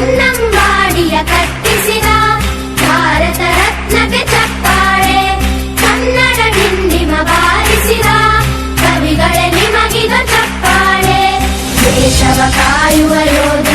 ಕನ್ನಂಬಾಡಿಯ ಕಟ್ಟಿಸಿದ ಭಾರತ ರತ್ನಕ್ಕೆ ಚಪ್ಪಾಳೆ. ಕನ್ನಡ ಡಿಂಡಿಮ ಬಾರಿಸಿದ ಕವಿಗಳೇ ನಿಮಗಿದ ಚಪ್ಪಾಳೆ. ದೇಶವ ಕಾಯುವ ಯೋಧ